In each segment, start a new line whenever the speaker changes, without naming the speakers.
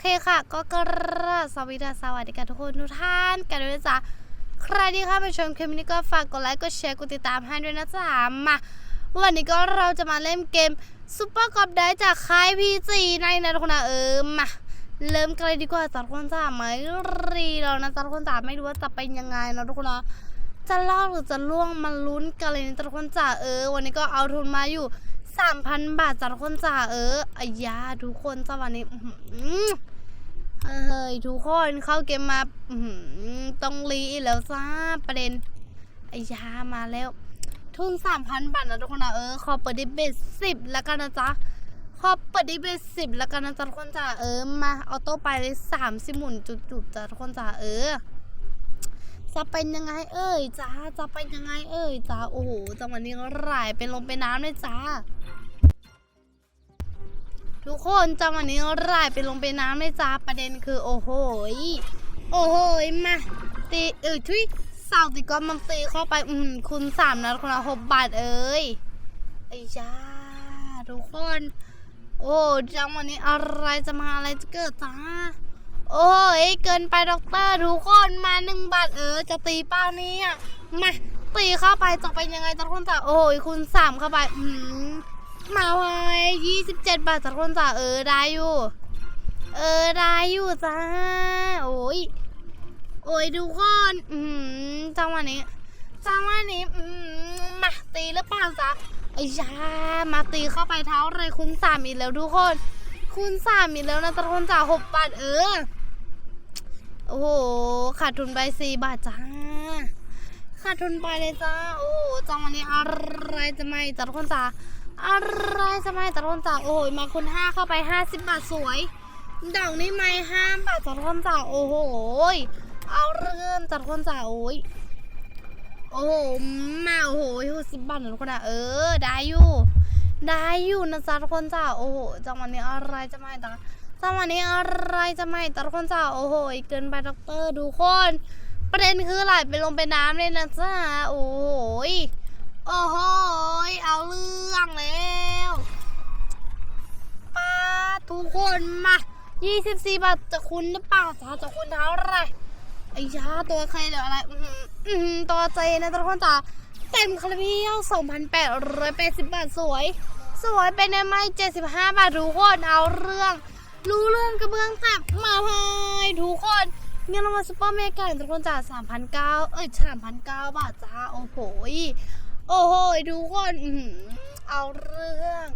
เคค่ะ ก็กราบสวัสดีสวัสดีกันทุกคนทุกท่านกันด้วยนะจ๊ะใครที่เข้ามาชมคลิปนี้ก็ฝากกดไลค์กดแชร์กดติดตามให้ด้วยนะจ๊ะมาวันนี้ก็เราจะมาเล่นเกมซุปเปอร์กอบได้จากค่ายพีจีในนะทุกคนนะเออมาเริ่มกันเลยดีกว่าจ้ะทุกคนจ้าไม่รีแล้วนะจ๊ะทุกคนจ้าไม่รู้ว่าจะเป็นยังไงนะทุกคนนะจะรอดหรือจะล่วงมาลุ้นกันเลยนะจ๊ะทุกคนจ้าเออ วันนี้ก็เอาทุนมาอยู่ สามพันบาทจ้ะทุกคนจ้าเอออายาทุกคนจ้าวันนี้อื้อหือเอ้ยทุกคนเข้าเกมมาต้องรีแล้วจ้าประเด็นอายามาแล้ว ทุนสามพันบาทนะทุกคนนะเออขอเปิดดิเบสสิบแล้วกันนะจ๊ะขอเปิดดิเบสสิบแล้วกันนะจ๊ะทุกคนจ้าเออมาเอาโต้ไปเลยสามสิบหมุนจุดๆจ้ะทุกคนจ้าเออ จะเป็นยังไงเอ่ยจ้าจะเป็นยังไงเอ่ยจ้าโอ้โหจังหวะนี้ไหลเป็นลมเป็นน้ำเลยจ้าทุกคนจังหวะนี้ไหลไปลงไปน้ำเลยจ้าประเด็นคือโอ้โหโอ้โหมาตีเออทุยสาวติก็มันตีเข้าไปอืมคุณสามนัดคนละหกบาทเอ้ยไอ้จ้าทุกคน โอ้จังหวะนี้อะไรจะมาอะไรจะเกิดจ้า โอ้ยเกินไปด็อกเตอร์ทุกคนมาหนึ่งบาทเออ จะตีเป้านี้อะมาตีเข้าไปจะเป็นยังไงจ้าทุกคนจ้าโอ้ยคุณสามเข้าไปอืมมาไว้ยี่สิบเจ็ดบาทจากคนจ่าเออได้อยู่ เออได้อยู่จ้าโอ้ยโอ้ยทุกคนอืมจังหวะนี้จังหวะนี้อืมมาตีหรือเปล่าจ๊ะไอ้ยามาตีเข้าไปเท้าเลยคุณสามอีกแล้วทุกคน คุณสามอีกแล้วนะตะคนจ่าหกบาทเออ โอ้โห ขาดทุนไปสี่บาทจ้า ขาดทุนไปเลยจ้า โอ้โหจังวะนี้อะไรจะไม่จัดคนจ่าอะไรจะไม่ตัดคนจ้า โอ้ยมาคุณห้าเข้าไปห้าสิบบาทสวยดอกนี้ไม่ห้าบาทจัดคนจ้า โอ้โห เอาเรื่องจัดคนจ้า โอ้ย โอ้โห มาโอ้โหหกสิบบาทนะทุกคนอะเออ ได้อยู่ ได้อยู่นะจ๊ะทุกคนจ้า โอ้โหจังวะนี้อะไรจะไม่จัง หวะนี้อะไรจะไม่ตัดทุกคนจ้าโอ้โหเกินไปด็อกเตอร์ดูคน ประเด็นคือไหลไปลงไปน้ำเลยนะจ้าโอ้โหโอ้โหเอาเรื่องแล้วป้าทุกคนมา24บาทจะคุณหรือเปล่าจ้าจะคุณเท่าไรไอ้ยาตัวใครเหลืออะไรอือหืออือหือตัวเจนะทุกคนจ้าเต็มคาราเบล2,880 บาทสวย สวยเป็นไม้75 บาททุกคนเอาเรื่อง รู้เรื่องกระเบื้องแตกมาให้ทุกคนเงินรางวัลซุปเปอร์เมกาทุกคนจ่าย3,900เอ้ย3,900บาทจ้าโอ้โหโอ้โหทุกคนเอาเรื่อง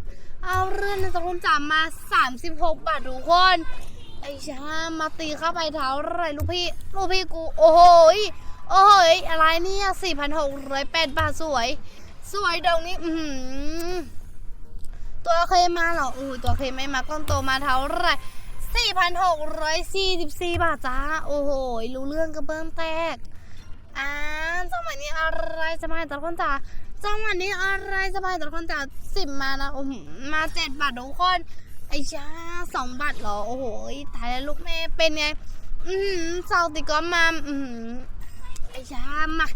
เอาเรื่องนะจ๊ะคุณจ๋ามา36บาททุกคนไอ้ชามาตีเข้าไปเท้าอะไรลูกพี่ลูกพี่กูโอ้โหโอ้โหอะไรเนี่ย4,608บาทสวย สวยดอกนี้ อื ตัวเคยมาเหรออู้ตัวเคยไม่มาก้อนโตมาเท่าไหร4,644 บาทจ้า โอ้โห รู้เรื่องกระเบื้องแตกอ่าจังหวะนี้อะไรจะมาให้ตัดคนจ่าจังหวะนี้อะไรจะมาให้ตัดคนจ่าสิบมานะโอ้โหมาเจ็ดบาททุกคน ไอ้จ้าสองบาทเหรอ โอ้โหตายแล้วลูกแม่เป็นไง อือหือเซาติก็มา อือหือไอ้จ้ามา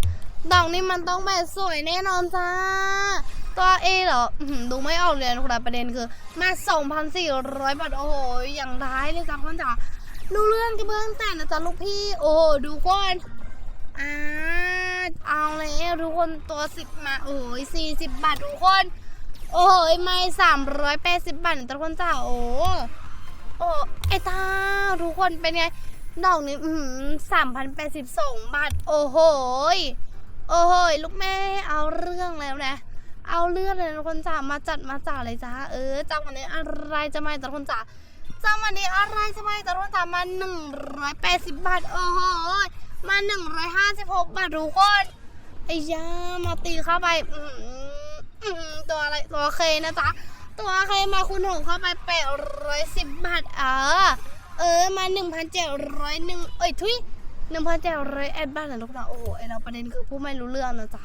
ดอกนี้มันต้องแบบสวยแน่นอนจ้า ตัวเอเหรออื้อหือดูไม่ออกเลยนะครับประเด็นคือมา2,400บาทโอ้โหอย่างร้ายเลยจ้าคนจ๋าดูเรื่องกระเบื้องแต่นะจ๊ะลูกพี่ โอ้โหดูก่อนอ่าเอาแล้วทุกคนตัวสิบมาโอ้ยสี่สิบบาททุกคน โอ้ยไม่สามร้อยแปดสิบบาททุกคนจ้าโอ้โอ้ไอ้ตาทุกคนเป็นไงดอกนี้อืมสามพันแปดสิบสองบาท โอ้โหยโอ้โหยลูกแม่เอาเรื่องแล้วนะ เอาเรื่องเลยทุกคนจ้ามาจัดมาจ่าเลยจ้าเออจังวันนี้อะไรจะมาแต่คนจ้าจังวันนี้อะไรจะมาแต่คนจ้ามาหนึ่งร้อยแปดสิบบาทโอ้โหมาหนึ่งร้อยห้าสิบหกบาททุกคนไอ้ยามาตีเข้าไปอืมตัวอะไรตัวเคนะจ๊ะตัวเคมาคูณหกเข้าไปแปดร้อยสิบบาทเออเออมาหนึ่งพันเจ็ดร้อยหนึ่งเอ้ยทุยหนึ่งพันเจ็ดร้อยแอดบ้านนะทุกคนโอ้โหไอเราประเด็นคือผู้ไม่รู้เรื่องนะจ๊ะ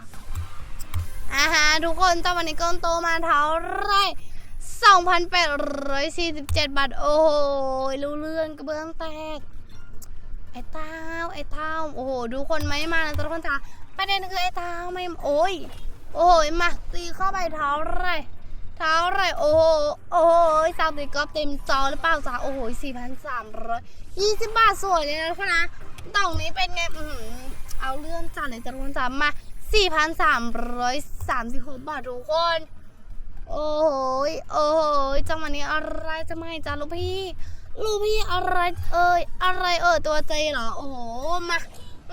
อ่าฮะทุกคนจ้าวันนี้ก้นโตมาเท่าไรสองพันแปดร้อยสี่สิบเจ็ดบาท โอ้โหรู้เรื่องกระเบื้องแตก ไอ้เต้าไอ้เต้าโอ้โห ดูคนไม่มานะทุกคนจ้าประเด็นคือไอ้เต้าไม่ โอ้ย โอ้ยมาตีเข้าไปเท้าไรเท่าไรโอ้โห โอ้โหซาวติกอเต็มจอหรือเปล่าจ้าโอ้โหสี่พันสามร้อยยี่สิบบาทสวยเลยนะทุกคนนะตรงนี้เป็นไงอืออเอาเรื่องจัดเลยจ้าทุกคนจ้ามา สี่พันสามร้อยสามสิบหกบาททุกคน โอ้โหโอ้โหจังหวะนี้อะไรจะไม่จ้าลูกพี่ ลูกพี่อะไรเอ่ยอะไรเอ่ยตัวเจเหรอ โอ้โห มา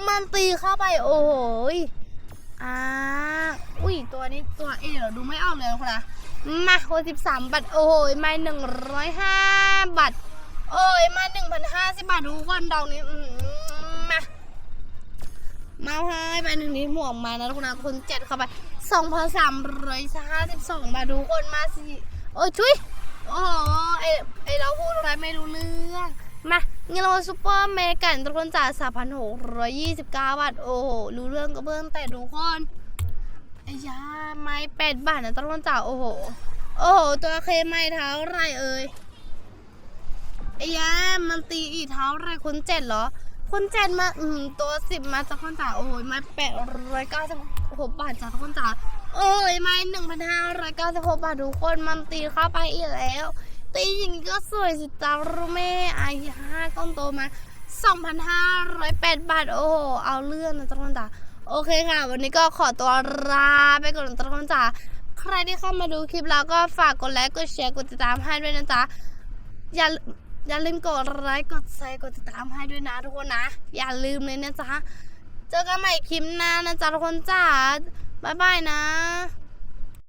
มันตีเข้าไป โอ้โหอ่าอุ้ย ตัวนี้ตัวเอเหรอดูไม่ออกเลยนะคุณนะมาโคสิบสามบาท โอ้โหยมาหนึ่งร้อยห้าบาท โอ้ย มาหนึ่งพันห้าสิบบาททุกคนดอกนี้อืม มาให้ไปหนึ่งนี้หมวกมานะทุกคนะคุณเจ็ดเข้าไปสองพันสามร้อยห้าสิบสองบาททุกคนมาสิโอ้ยชุยโอ้โหไอไอเราพูดอะไรไม่รู้เรื่องมาเงินเราซูเปอร์เมกันทุกคนจ่ายสามพันหกร้อยยี่สิบเก้าบาทโอ้โหรู้เรื่องก็เบื้องแต่ทุกคนไอ้ยาไม้แปดบาทนะทุกคนจ่ายโอ้โหโอ้โหตัวเคไม้เท้าไรเอ่ยไอ้ยามันตีอีเท้าไรคุณเจ็ดเหรอ คุณเจ็ดมาอืมตัวสิบมาจากคนจ่าโอ้โหไม้แปดร้อยเก้าสิบหกบาทจากทุกคนจ่าโอ้ยม้หนึ่งพันห้าร้อยเก้าสิบหกบาททุกคนมันตีเข้าไปอีกแล้ว ตีอย่างนี้ก็สวยสิจ้ารู้แม่ไอ้ห้าก้อนโตมา2,508บาทโอ้โหเอาเรื่องนะจ้าคนจ๋าโอเคค่ะ วันนี้ก็ขอตัวลาไปก่อนนะจ้าคนจ๋าใครที่เข้ามาดูคลิปแล้วก็ฝากกดไลค์กดแชร์กดติดตามให้ด้วยนะจ๊ะอย่า อย่าลืมกดไลค์กดแชร์กดติดตามให้ด้วยนะทุกคนนะ อย่าลืมเลยนะจ๊ะ เจอกันใหม่คลิปหน้านะจ๊ะทุกคนจ้าบ๊ายบายนะ